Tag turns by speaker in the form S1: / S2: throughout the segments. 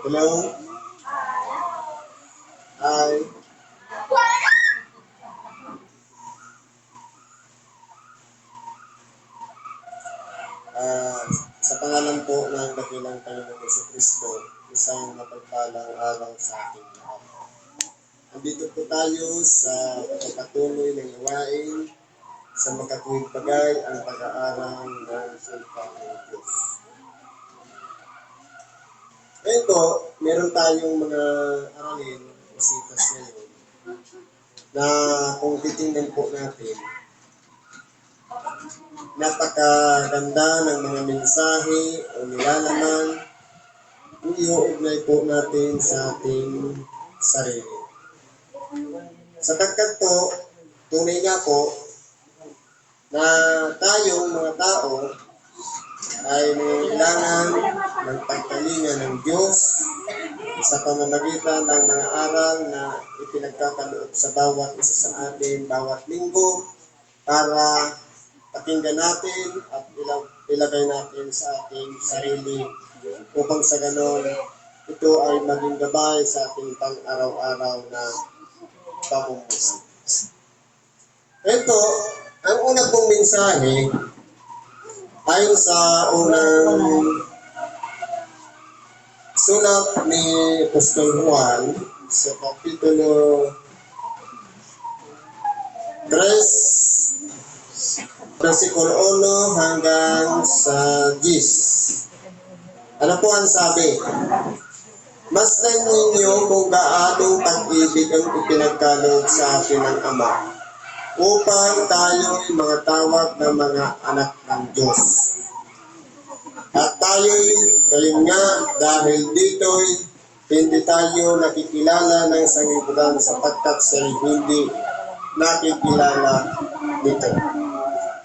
S1: Hello? Hi. Ah, sa pangalan po ng dakilang Panginoong Yesu Kristo, isang mapagpalang araw sa ating lahat. Andito po tayo sa pagpatuloy ng gawain sa makatuwid bagay ang pag-aaral ng salita ng Diyos. Ngayon po, meron tayong mga aralin, visitas ngayon, na kung titingnan po natin, napakaganda ng mga mensahe o nilalaman, iuugnay po natin sa ating sarili. Sapagkat po, tunay nga po, na tayong mga tao ay nangailangan ng pagkalinga ng Diyos sa pamamagitan ng mga aral na ipinagkakaloob sa bawat isa sa atin, bawat linggo, para pakinggan natin at ilag- ilagay natin sa ating sarili upang sa ganon ito ay maging gabay sa ating pang-araw-araw na pamumuhay. Ito, ang una pong mensahe ayon sa unang sulat ni Apostol Juan sa Kapitulo 3, versikulo 1 hanggang sa 10. Ano po ang sabi? Masdan ninyo kung gaanong pag-ibig ang ipinagkaloob sa atin ng Ama upang tayo'y mga tawag ng mga anak ng Diyos. At tayo'y galing nga dahil dito'y hindi tayo nakikilala ng sangibutan sapagkat siya'y hindi nakikilala nito.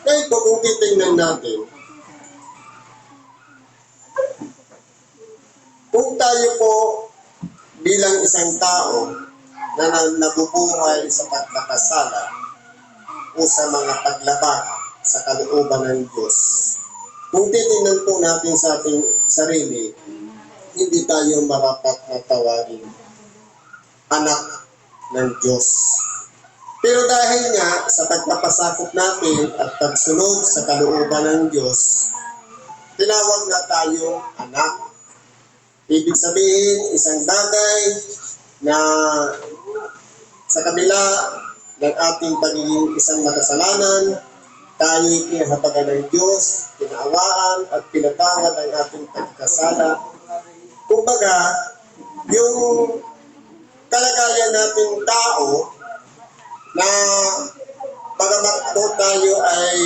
S1: Kaya po kung titingnan natin, kung tayo po bilang isang tao na na- nabubuhay sa pagkakasala o sa mga paglabag sa kalooban ng Diyos, kung titingnan po natin sa ating sarili, hindi tayo marapat na tawagin anak ng Diyos. Pero dahil nga sa pagpapasakop natin at pagsunod sa kalooban ng Diyos, tinawag na tayo anak. Ibig sabihin, isang bagay na sa kabila ng ating pagiging isang makasalanan, tayo pinahabagan ng Diyos, pinaawaan at pinatawad ang ating pagkasala. Kumbaga, yung kalagayan nating tao na bagamat po tayo ay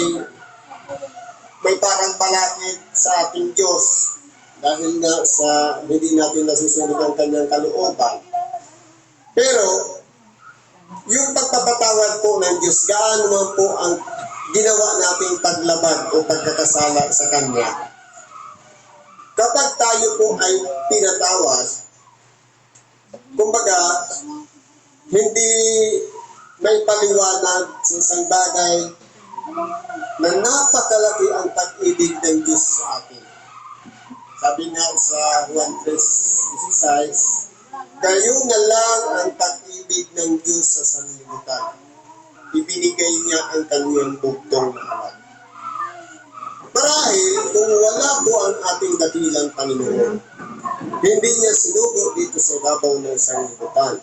S1: may parang balakid sa ating Diyos dahil nga sa hindi natin nasusunod ang kanyang kalooban. Pero, yung pagpapatawad po ng Diyos, gaano man po ang ginawa nating paglabag o pagkakasala sa Kanya. Kapag tayo po ay pinatawad, kumbaga, hindi may paliwanag sa isang bagay na napakalaki ang pag-ibig ng Diyos sa atin. Sabi nga sa Juan 3.16, Kayo na lang ang pag-ibig ng Diyos sa sanlibutan. Ibinigay niya ang kanyang bugtong anak. Marahil kung wala po ang ating dakilang Panginoon, hindi niya sinugo dito sa ibabaw ng sanlibutan.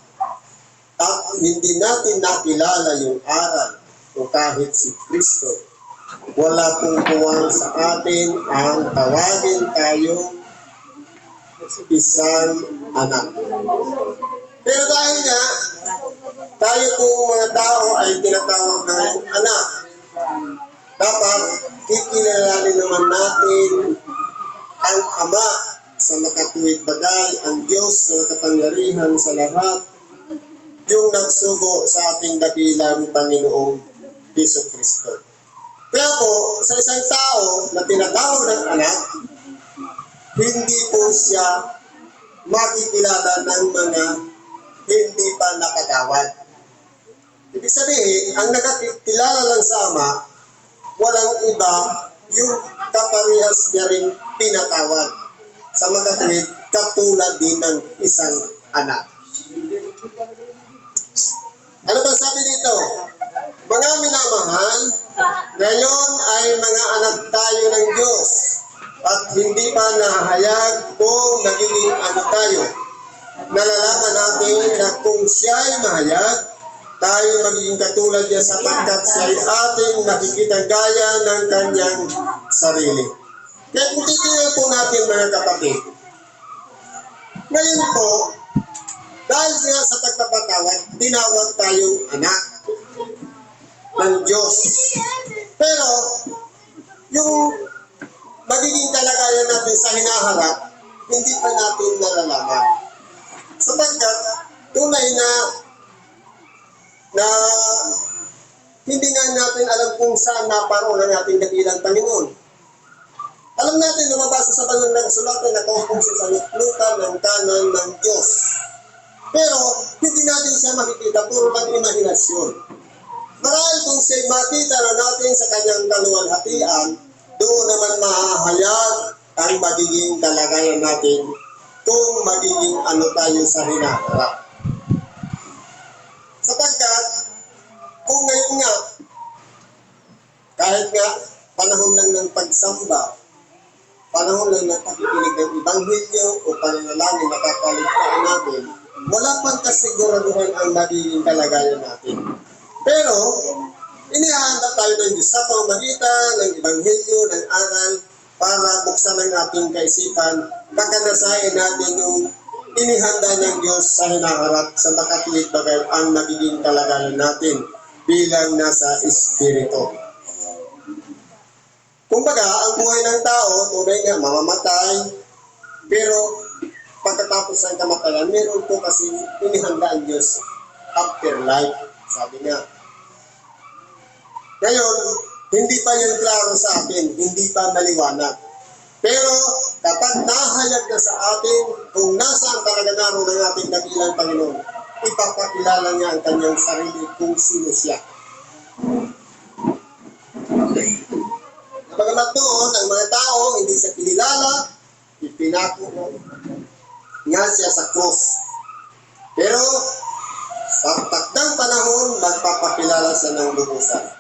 S1: At hindi natin nakilala yung aral o kahit si Kristo. Wala pong puwang sa atin ang tawagin tayo isang anak. Pero dahil nga, tayo po mga tao ay tinatawag na anak. Dapat kikilalanin naman natin ang Ama sa makatuwid bagay, ang Diyos na kapangyarihan sa lahat, yung nagsugo sa ating dakilang Panginoong Piso Kristo. Kaya po, sa isang tao na tinatawag ng anak, hindi po siya makikilala ng mga hindi pa nakagawad. Ibig sabihin, ang nakakilala lang sa Ama, walang iba yung kaparehas niya rin pinatawad. Sa magkatuwid, katulad din ng isang anak. Ano ba sabi dito? Mga minamahal, ngayon ay mga anak tayo ng Diyos at hindi pa nahahayag kung nagiging ano tayo. Nalalaman natin na kung siya ay mahayag, tayo magiging katulad niya sapagkat siya ay ating makikita gaya ng kanyang sarili. Kaya kung titingnan po natin mga kapatid, ngayon po, dahil nga sa pagpapatawad, tinawag tayong anak ng Diyos. Pero, yung magiging kalagayan natin sa hinaharap, hindi pa natin nalalaman. Sapagkat, tunay na na hindi nga natin alam kung saan naparoon ang ating dakilang Panginoon. Alam natin, lumabasa sa banal na kasulatan na kung siya sa luklutan ng kanan ng Diyos. Pero, hindi natin siya makikita, puro lang imahinasyon. Marahil kung siya makita na natin sa kanyang kaluwalhatian, doon naman mahahayag ang magiging kalagayan natin kung magiging ano tayo sa hinaharap. Sapagkat, kung ngayon nga, kahit nga panahon lang ng pagsamba, panahon lang ng pakikinig ng Ibanghilyo o pananalangin na kakaligtaan natin, wala pang kasiguraduhan ang magiging kalagayan natin. Pero, inihanda tayo ng Diyos sa pamamagitan ng Ibanghilyo, ng aral, para buksan ang ating kaisipan, kakanasahin natin yung inihanda ng Diyos sa hinaharap sa makatilig bagay ang magiging kalagayan natin bilang nasa Espiritu. Kumbaga, ang buhay ng tao, tunay nga, mamamatay, pero pagkatapos ng kamatayan, meron po kasi inihanda ang Diyos afterlife, sabi nga. Ngayon, hindi pa yan klaro sa atin, hindi pa maliwanag. Pero kapag nahayag na sa atin kung nasaan talaga naroon ang ating dakilang Panginoon, ipapakilala niya ang kanyang sarili kung sino siya. Bagamat doon, ang mga tao hindi siya kinilala, ipinako nga siya sa cross. Pero sa takdang panahon, magpapakilala siya ng lubusan.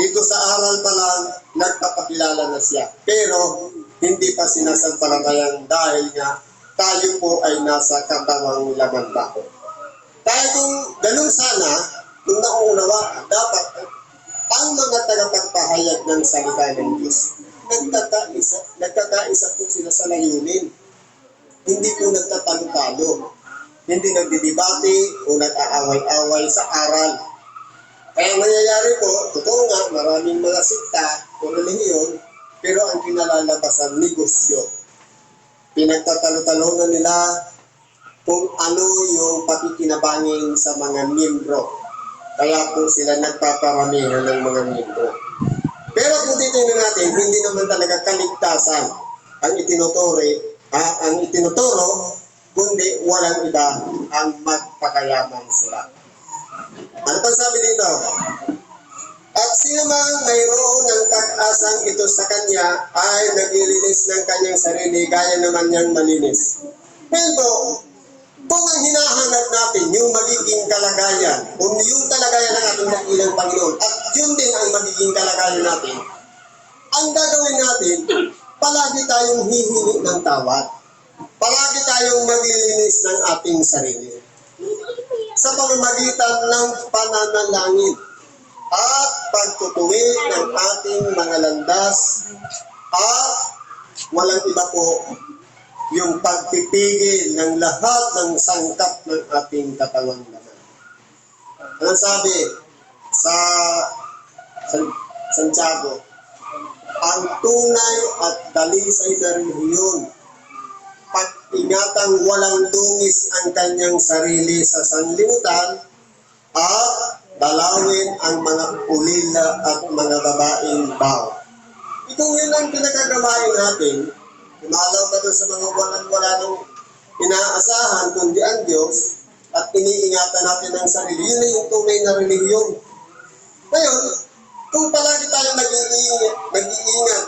S1: Dito sa aral pa lang, nagpapakilala na siya. Pero hindi pa sinasampalatayang dahil nga tayo po ay nasa katawang laman pa. Kaya kung ganun sana, kung nauunawa, dapat ang mga tagapagpahayag ng salita ng Diyos, nagkakaisa, nagkakaisa po sila sa layunin. Hindi po nagtatalo-talo. Hindi nagdidebate o nag-aaway-away sa aral. Kaya ang nangyayari po, totoo nga, maraming mga sikta o relihiyon, pero ang kinalalabasan, negosyo. Pinagtatalo-talo nila kung ano yung pakikinabangin sa mga miyembro. Kaya po sila nagpaparamihan ng mga miyembro. Pero kung titingnan natin, hindi naman talaga kaligtasan ang itinuturo, ah, ang itinuturo, kundi walang iba ang magpakayaman sila. Ano pa sabi dito? At sino mang mayroon ng pag-asang ito sa kanya ay naglilinis ng kanyang sarili gaya naman niyang malinis. Pero, kung ang hinahanap natin yung magiging kalagayan, kung yung kalagayan ng ating dakilang Panginoon, at yun din ang magiging kalagayan natin, ang gagawin natin, palagi tayong hihingi ng tawad. Palagi tayong maglilinis ng ating sarili. Sa pamamagitan ng pananalangin at pagtutuwid ng ating mga landas at walang iba po yung pagpipigil ng lahat ng sangkap ng ating katawan naman. Ano sabi sa San- Santiago? Ang tunay at dalisay na relihiyon pag-ingatang walang dungis ang kanyang sarili sa sanlibutan at dalawin ang mga ulila at mga babaeng baw. Ito yun ang pinagkagawain natin. Umalaw ka doon sa mga walang-wala ng inaasahan kundi ang Diyos at iniingatan natin ang sarili. Yun na yung tunay na relihiyon. Ngayon, kung palagi tayo nag-iingat, nag-iingat,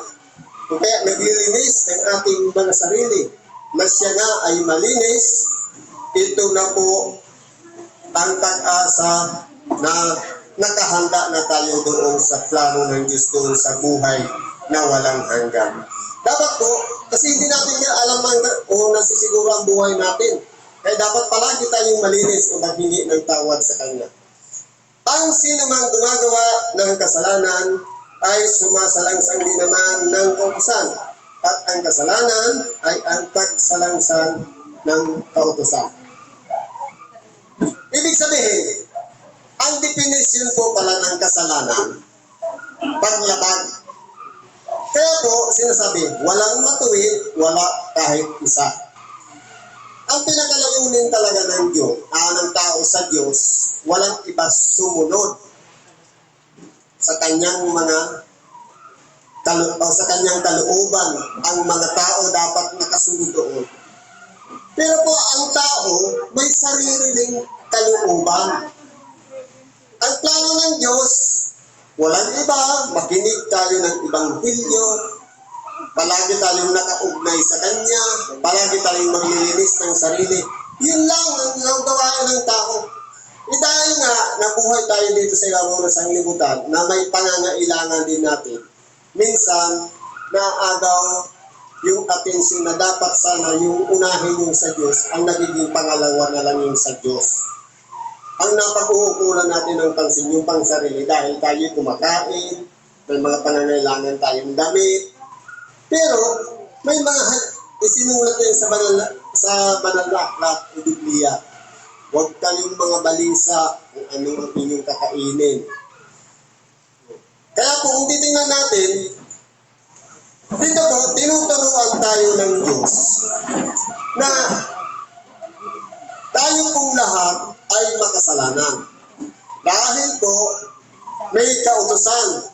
S1: kung kaya naglilinis ng ating mga sarili, nga ay malinis, ito na po ang pag-asa na nakahanda na tayo doon sa plano ng Diyos doon sa buhay na walang hanggan. Dapat po, kasi hindi natin yan alam ang, o nasisiguro ang buhay natin. Kaya dapat palagi tayong malinis o maghingi ng tawad sa Kanya. Ang sino mang gumagawa ng kasalanan ay sumasalangsang din naman ng kautusan. At ang kasalanan ay ang pagsalangsang ng kautusan. Ibig sabihin, ang definition po pala ng kasalanan, paglabag. Kaya po, sinasabi, walang matuwid, wala kahit isa. Ang pinakalayunin talaga ng Diyos, ah, ng tao sa Diyos, walang iba sumunod sa kanyang mga kalu o sa kanyang kalooban. Ang mga tao dapat nakasunod doon. Pero po, ang tao may sarili ding kalooban. Ang plano ng Diyos, walang iba, makinig tayo ng Ibanghilyo, palagi tayong nakaugnay sa Kanya, palagi tayong maglilinis ng sarili. Yun lang ang gawain ng tao. E dahil nga, nabuhay tayo dito sa ibabaw ng sanglibutan na may pangangailangan din natin. Minsan, naagaw yung atensyon na dapat sana yung unahin yung sa Diyos ang nagiging pangalawa na lang yung sa Diyos. Ang napag-uukulan natin ng pansin yung pang sarili dahil tayo kumakain, may mga pangangailangan tayong damit. Pero may mga isinulat din sa banal sa banal na aklat o Biblia. Huwag kayong mga balisa kung ano ang inyong kakainin. Kaya kung titingnan natin, dito po, tinuturuan tayo ng Diyos na tayo pong lahat ay makasalanan. Dahil po, may kautusan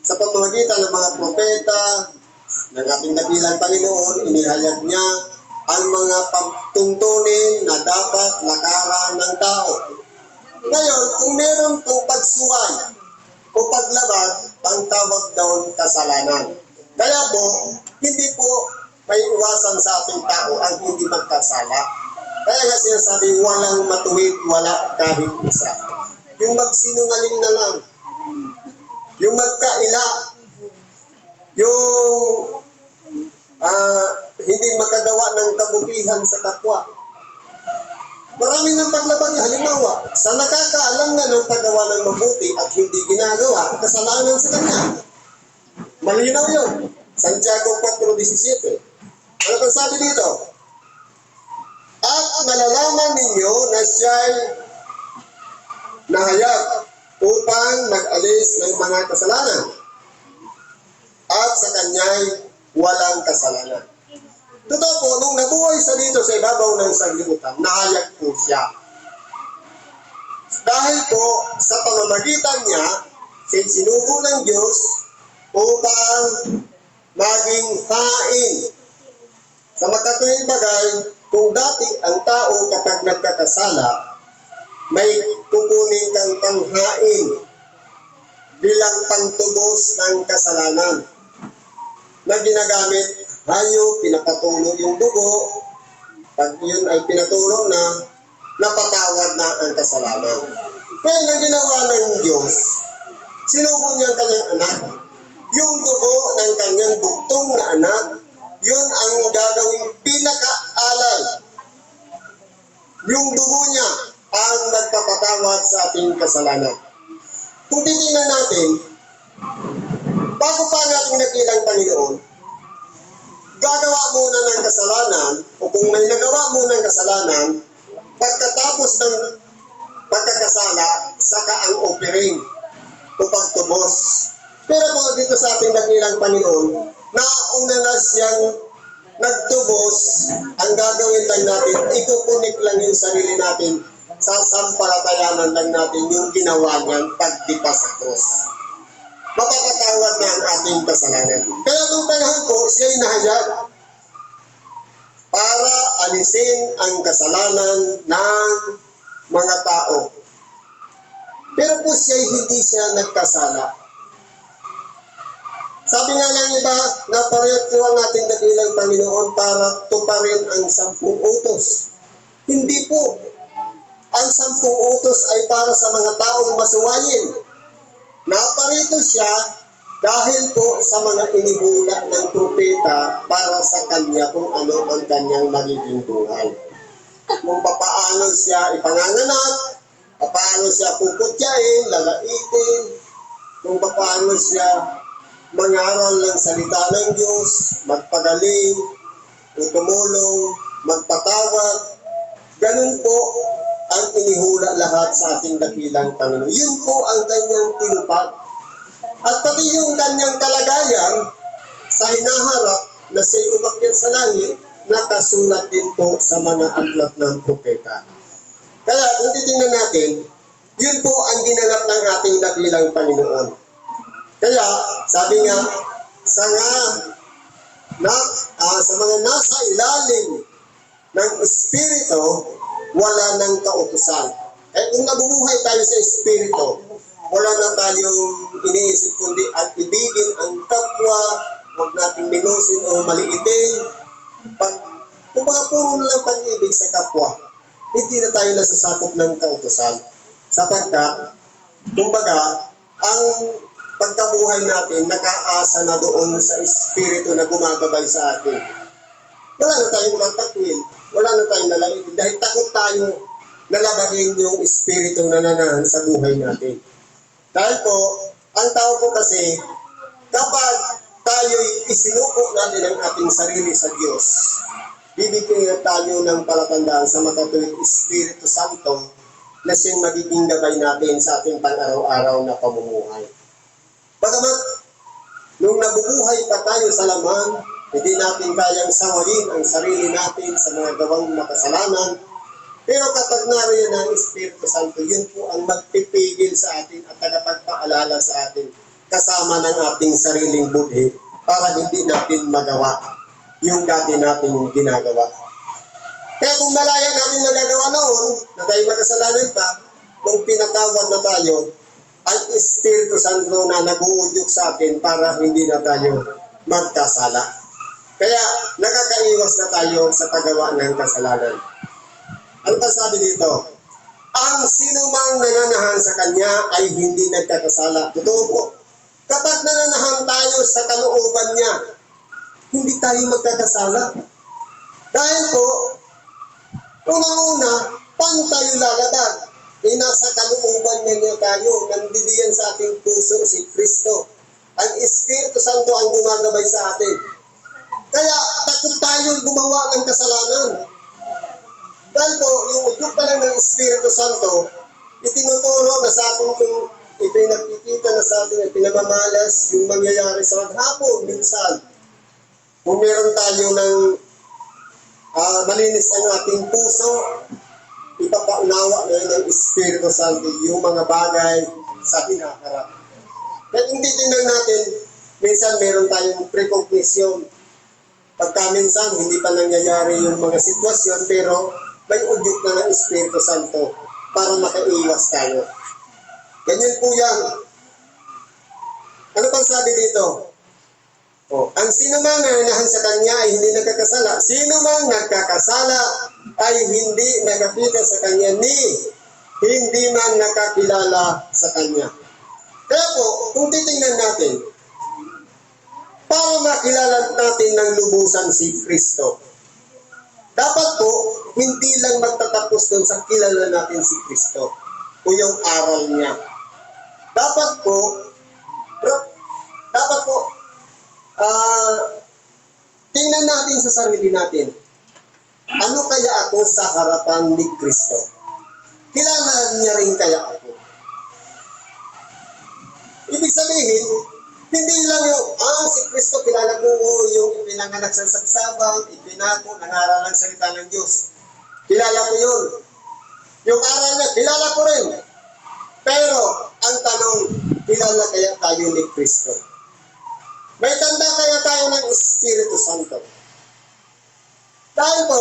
S1: sa pamamagitan ng mga propeta, ng ating dakilang Panginoon, inihayag niya ang mga pagtuntunin na dapat lakaran ng tao. Ngayon, kung meron pong pagsuway o paglabag, ang tawag doon kasalanan. Kaya po, hindi po may iwasan sa ating tao ang hindi magkasala. Kaya nga sinasabi, walang matuwid, wala kahit isa. Yung magsinungaling na lang, yung magkaila, yung ah, hindi makagawa ng kabutihan sa kapwa. Marami ng paglabag halimbawa, sa nakakaalam nga ng paggawa ng mabuti at hindi ginagawa, kasalanan sa kanya. Malinaw yun. Santiago 4.17. Ano pang sabi dito? At nalalaman ninyo na siya'y nahayag upang mag-alis ng mga kasalanan at sa kanya'y walang kasalanan. Totoo po, nung nabuhay sa dito sa ibabaw ng sanglibutan, nahayag po siya. Dahil po, sa pamamagitan niya, sinubo ng Diyos upang maging hain. Sa makatuwing bagay, kung dati ang tao kapag nagkakasala, may kukunin kang panghain bilang pantubos ng kasalanan na ginagamit hayo, pinapatulog yung dugo, pag yun ay pinatulog na, napatawad na ang kasalanan. Kaya ang ginawa ng Diyos, sinubo niya ang kanyang anak. Yung dugo ng kanyang buktong na anak, yun ang gagawing pinakaalay. Yung dugo niya ang nagpapatawad sa ating kasalanan. Kung titingnan natin, bago pa natin nakilang Panginoon, gagawa muna ng kasalanan, o kung may nagawa muna ng kasalanan, pagkatapos ng pagkakasala, saka ang offering o pagtubos. Pero po dito sa ating dakilang Panginoon, nauna na siyang nagtubos, ang gagawin lang natin, ikukunik lang yung sarili natin, sasampalatayanan lang natin yung ginawa niyang pagdipa sa cross mapapatawad na ang ating kasalanan. Kaya nung panahon ko, siya'y nahayag para alisin ang kasalanan ng mga tao. Pero po siya'y hindi siya nagkasala. Sabi nga ng iba, naparehot ko ang ating dakilang Panginoon para tuparin ang sampung utos. Hindi po. Ang sampung utos ay para sa mga taong masuwayin. Naparito siya dahil po sa mga inihula ng propeta para sa kanya kung ano ang kanyang magiging buhay. Kung papaano siya ipanganganak, paano siya puputyain, lalaitin, kung paano siya mangaral ng salita ng Diyos, magpagaling, tumulong, magpatawad. Ganun po ang inihula lahat sa ating dakilang Panginoon. Yun po ang kanyang tinupad. At pati yung kanyang kalagayan sa hinaharap na siya'y umakyat sa langit, nakasulat din po sa mga aklat ng propeta. Kaya kung titingnan natin, yun po ang ginanap ng ating dakilang Panginoon. Kaya, sabi nga, sa nga, na, ah, sa mga nasa ilalim ng Espiritu, wala nang kautusan. Eh kung nabubuhay tayo sa Espiritu, wala na tayong iniisip kundi at ibigin ang kapwa, huwag nating minusin o maliitin. Pag, kung mga puro lang pag-ibig sa kapwa, hindi na tayo nasasakop ng kautusan. Sapagkat, kumbaga, ang pagkabuhay natin nakaasa na doon sa Espiritu na gumagabay sa atin. Wala na tayong matakwil, wala na tayong nalaitin dahil takot tayo nalabahin yung Espiritu na nanahan sa buhay natin. Dahil po, ang tao po kasi, kapag tayo'y isinuko natin ang ating sarili sa Diyos, bibigyan tayo ng palatandaan sa matatuwing Espiritu Santo na siyang magiging gabay natin sa ating pang-araw-araw na pamumuhay. Bagamat, nung nabubuhay pa tayo sa laman, hindi natin kayang sawayin ang sarili natin sa mga gawang makasalanan, pero kapag nariyan ang Espiritu Santo, yun po ang magpipigil sa atin at tagapagpaalala sa atin kasama ng ating sariling budhi para hindi natin magawa yung dati nating ginagawa. Kaya kung malaya natin nagagawa noon, na tayo magkasalanan pa, kung pinatawad na tayo, ang Espiritu Santo na nag-uudyok sa atin para hindi na tayo magkasala. Kaya nakakaiwas na tayo sa paggawa ng kasalanan. Ano pa sabi dito? Ang sinumang nananahan sa Kanya ay hindi nagkakasala. Totoo po. Kapag nananahan tayo sa kalooban niya, hindi tayo magkakasala. Dahil po, unang-una, paano tayo lalabag? Eh, nasa kalooban niya niya tayo, nandidiyan sa ating puso si Kristo. Ang Espiritu Santo ang gumagabay sa atin. Kaya, takot tayo gumawa ng kasalanan. Dahil po, yung udyok pa lang ng Espiritu Santo, itinuturo na sa atin kung ipinakikita na sa atin, pinamamalas yung mangyayari sa maghapon minsan. Kung meron tayo ng ah, malinis ang ating puso, ipapaunawa na yun ng Espiritu Santo yung mga bagay sa hinaharap. Kaya kung titignan natin, minsan meron tayong precognition. Pagka minsan, hindi pa nangyayari yung mga sitwasyon, pero may udyok na ng Espiritu Santo para makaiwas tayo. Ganyan po yan. Ano pang sabi dito? Oh, ang sino man nananahan sa kanya ay hindi nagkakasala. Sino man nagkakasala ay hindi nakakita sa kanya ni hindi man nakakilala sa kanya. Kaya po, kung titingnan natin, para makilala natin ng lubusan si Kristo, dapat po, hindi lang magtatapos doon sa kilala natin si Kristo o yung aral niya. Dapat po, bro- dapat po, ah, tingnan natin sa sarili natin. Ano kaya ako sa harapan ni Kristo? Kilala niya rin kaya ako? Ibig sabihin, hindi lang yung, ah, si Kristo kilala ko, oh, yung ipinanganak sa sagsabang, ipinako, nangaral ng salita ng Diyos. Kilala ko yun. Yung aral niya, kilala ko rin. Pero, ang tanong, kilala kaya tayo ni Kristo? May tanda kaya tayo ng Espiritu Santo? Dahil po,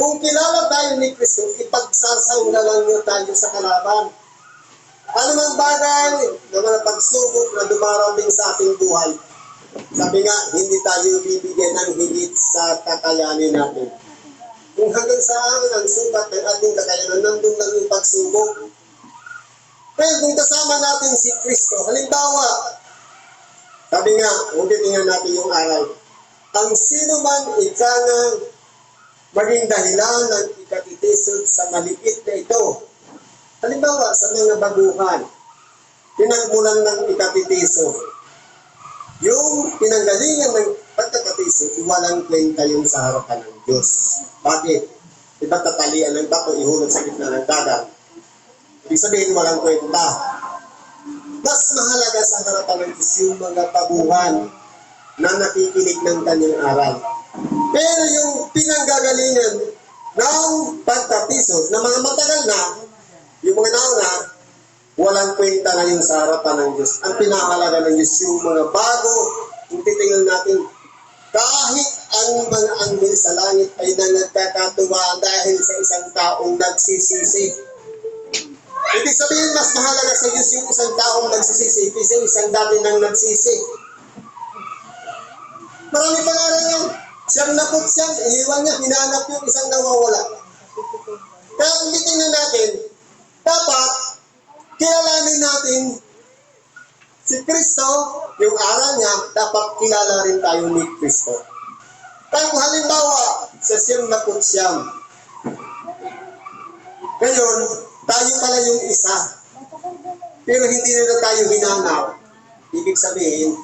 S1: kung kilala tayo ni Kristo, ipagsasanggalan niyo tayo sa kalaban. Ano mang bagay na mga pagsubok na dumarating sa ating buhay, Sabi nga, hindi tayo bibigyan ng higit sa kakayanin natin. Kung hanggang saan ang sukat ng ating kakayanan, nandun lang yung pagsubok. Pero kung kasama natin si Kristo, halimbawa, sabi nga, huwag tingnan natin yung aral. Ang sino man ikanang maging dahilan ng ikatitisod sa maliit na ito. Halimbawa, sa mga baguhan, pinagmulan ng ikatitisod. Yung pinanggalingan ng pagkakatisod, walang kwenta yung sa harapan ng Diyos. Bakit? Diba tatalian ng bato, ihulog sa gitna ng dagat. Ibig sabihin, walang kwenta. Mas mahalaga sa harapan ng Diyos yung mga baguhan na nakikinig ng kanyang aral. Pero yung pinanggagalingan ng pagkatisod na mga matagal na, yung mga nauna, walang kwenta na yung sa harapan ng Diyos. Ang pinakahalaga ng Diyos yung mga bago, yung titingnan natin, kahit ang mga anghel sa langit ay na nagkakatuwa dahil sa isang taong nagsisisi. Ibig sabihin, mas mahalaga sa Diyos yung isang taong nagsisisi kaysa isang dati nang nagsisi. Marami pangalan yan. Siyang napot siyang, iniwan niya, hinanap yung isang nawawala. Kaya kung titingnan natin, dapat kilalanin natin si Kristo, yung aral niya, dapat kilala rin tayo ni Kristo. Kung halimbawa, sa siyang napot siyang, ngayon, tayo pala yung isa, pero hindi na tayo hinanap. Ibig sabihin,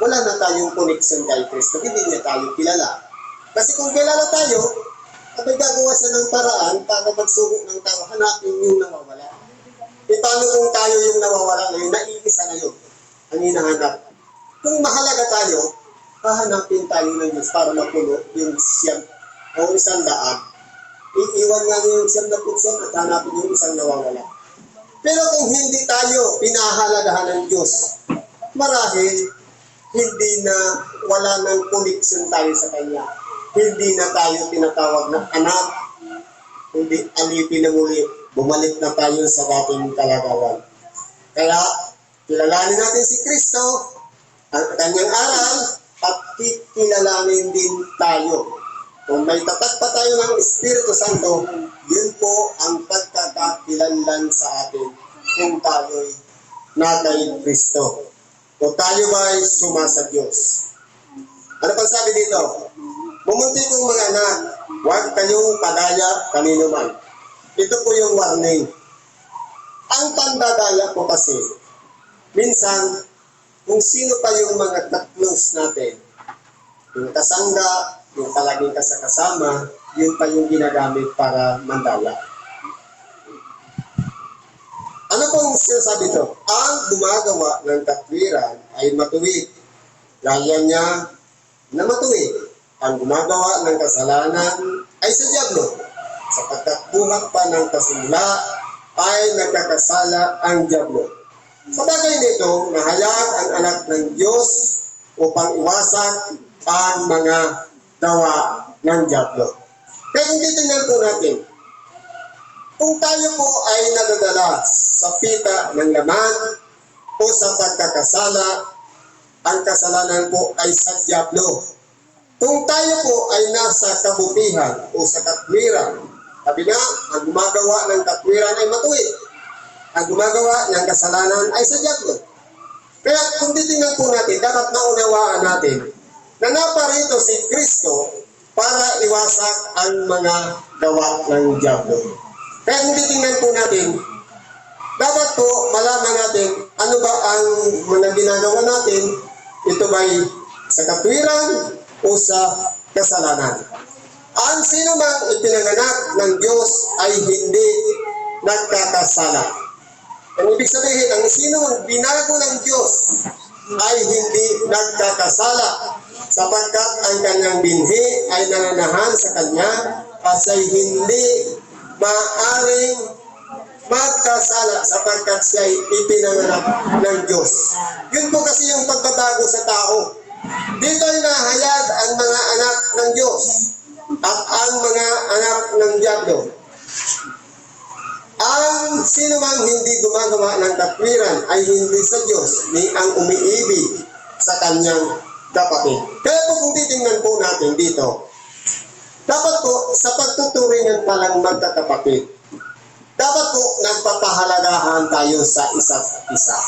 S1: wala na tayong connection kay Kristo. Hindi niya tayo kilala. Kasi kung kilala tayo, abay gagawa siya ng paraan para magsugok ng tao, hanapin yung nawawala. E paano kung tayo yung nawawala ngayon, naiisa na yun, ang hinahanap. Kung mahalaga tayo, hahanapin tayo ng Diyos para mapuno yung siyam o isang daan. Iiwan nga niya yung siyam na putson at hanapin yung isang nawawala. Pero kung hindi tayo pinahalagahan ng Diyos, marahil hindi na wala ng connection tayo sa Kanya. Hindi na tayo tinatawag na anak. Hindi alipin na muli. Bumalik na tayo sa dating kalagawan. Kaya, kilalanin natin si Kristo, ang kanyang aral, at kikilalanin din tayo. Kung may tatak pa tayo ng Espiritu Santo, yun po ang pagkakakilanlan sa atin kung tayo'y na kay Kristo. O tayo ba'y suma sa Diyos? Ano pang sabi dito? Bumunti kong mga anak, huwag kayong padaya kanino man. Ito po yung warning. Ang pandadaya po kasi, minsan, kung sino pa yung mga ka-close natin, yung kasangga, yung palaging kasakasama, yun pa yung ginagamit para mandala. Ano pong sinasabi ito? Ang gumagawa ng katwiran ay matuwid. Gaya niya na matuwid. Ang gumagawa ng kasalanan ay sa Diablo. Sapagkat buhat pa ng kasimula ay nagkakasala ang Diablo. Sa bagay nito, nahayag ang anak ng Diyos upang iwasak ang mga gawa ng Diablo. Kaya kung titingnan po natin, kung tayo po ay nadadala sa pita ng laman o sa pagkakasala, ang kasalanan po ay sa Diablo. Kung tayo po ay nasa kabutihan o sa katwiran, sabi nga, ang gumagawa ng katwiran ay matuwid. Ang gumagawa ng kasalanan ay sa Diablo. Kaya kung titingnan po natin, dapat naunawaan natin na naparito si Kristo para iwasak ang mga gawa ng Diablo. Kaya kung titingnan po natin, dapat po malaman natin ano ba ang mga ginagawa natin, ito ba'y sa katwiran o sa kasalanan. Ang sino mang ipinanganak ng Diyos ay hindi nagkakasala. Ang ibig sabihin, ang sino mang binago ng Diyos ay hindi nagkakasala sapagkat ang kanyang binhi ay nananahan sa kanya at ay hindi maaring magkasala sapagkat siya ay ipinanganak ng Diyos. Yun po kasi yung pagbabago sa tao. Dito ay nahayag ang mga anak ng Diyos at ang mga anak ng Diablo. Ang sino mang hindi gumagawa ng katwiran ay hindi sa Diyos, ni ang umiibig sa kanyang kapatid. Kaya po kung titingnan po natin dito, dapat po sa pagtuturingan pa lang magkakapatid, dapat po nagpapahalagahan tayo sa isa't isa.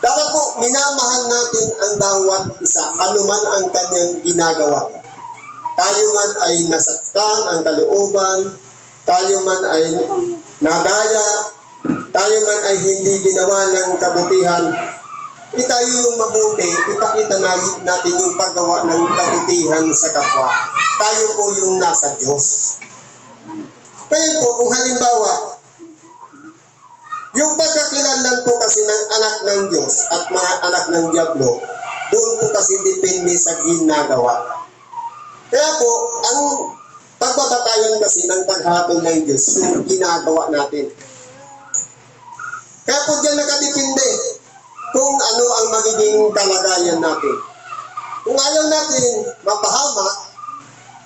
S1: Dapat po minamahal natin ang bawat isa, anuman ang kanyang ginagawa. Tayo man ay nasaktan ang kalooban, tayo man ay nagaya, tayo man ay hindi ginawa ng kabutihan, eh tayo yung mabuti, ipakita natin yung paggawa ng kabutihan sa kapwa. Tayo po yung nasa Diyos. Kaya po, kung halimbawa, yung pagkakilanlan po kasi ng anak ng Diyos at mga anak ng Diablo, doon po kasi depende sa ginagawa. Kaya po, ang pagbabatayan kasi ng paghatol ng Diyos, yung ginagawa natin. Kaya po dyan nakadepende kung ano ang magiging kalagayan natin. Kung ayaw natin mapahamak,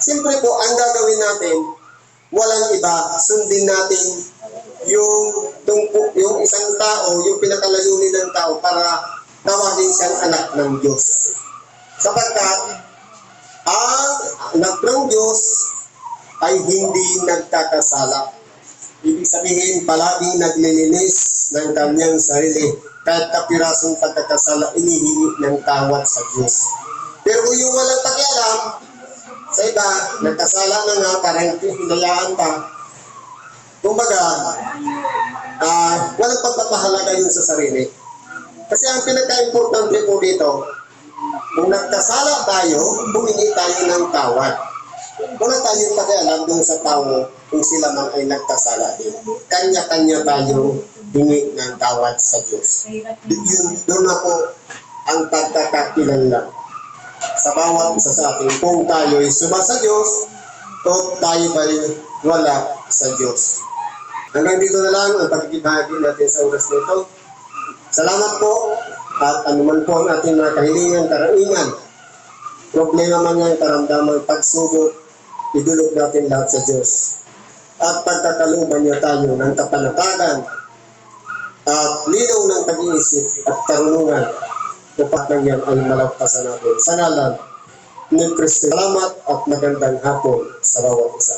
S1: siyempre po ang gagawin natin, walang iba, sundin natin yung tungko, yung isang tao, yung pinakalayunin ng tao para tawagin siyang anak ng Diyos. Sapagkat ang anak ng Diyos ay hindi nagkakasala. Ibig sabihin, palaging naglilinis ng kanyang sarili kahit kapirasong pagkakasala inihingi ng tawad sa Diyos. Pero yung walang pakialam, sa iba, nagkasala na nga, parang hinayaan pa. Kumbaga, ah walang pagpapahalaga yun sa sarili. Kasi ang pinaka-importante po dito, kung nagkasala tayo, humingi tayo ng tawad. Wala tayong pakialam dun sa tao kung sila man ay nagkasala din. Kanya-kanya tayo hingi ng tawad sa Diyos. Yun, doon na po ang pagkakakilanlan sa bawat isa sa atin kung tayo ay suma sa Diyos o tayo ba wala sa Diyos. Hanggang dito na lang ang pagkikibahagi natin sa oras nito. Salamat po at anuman po ang ating mga kahilingan, karaingan, problema man yan, karamdaman, pagsubok, idulog natin lahat sa Diyos. At pagkakaluban niya tayo ng kapanatagan at linaw ng pag-iisip at karunungan Upat ng yan ay malagpasan natin. Sa ngalan ni Kristo, salamat at magandang hapon sa bawat isa.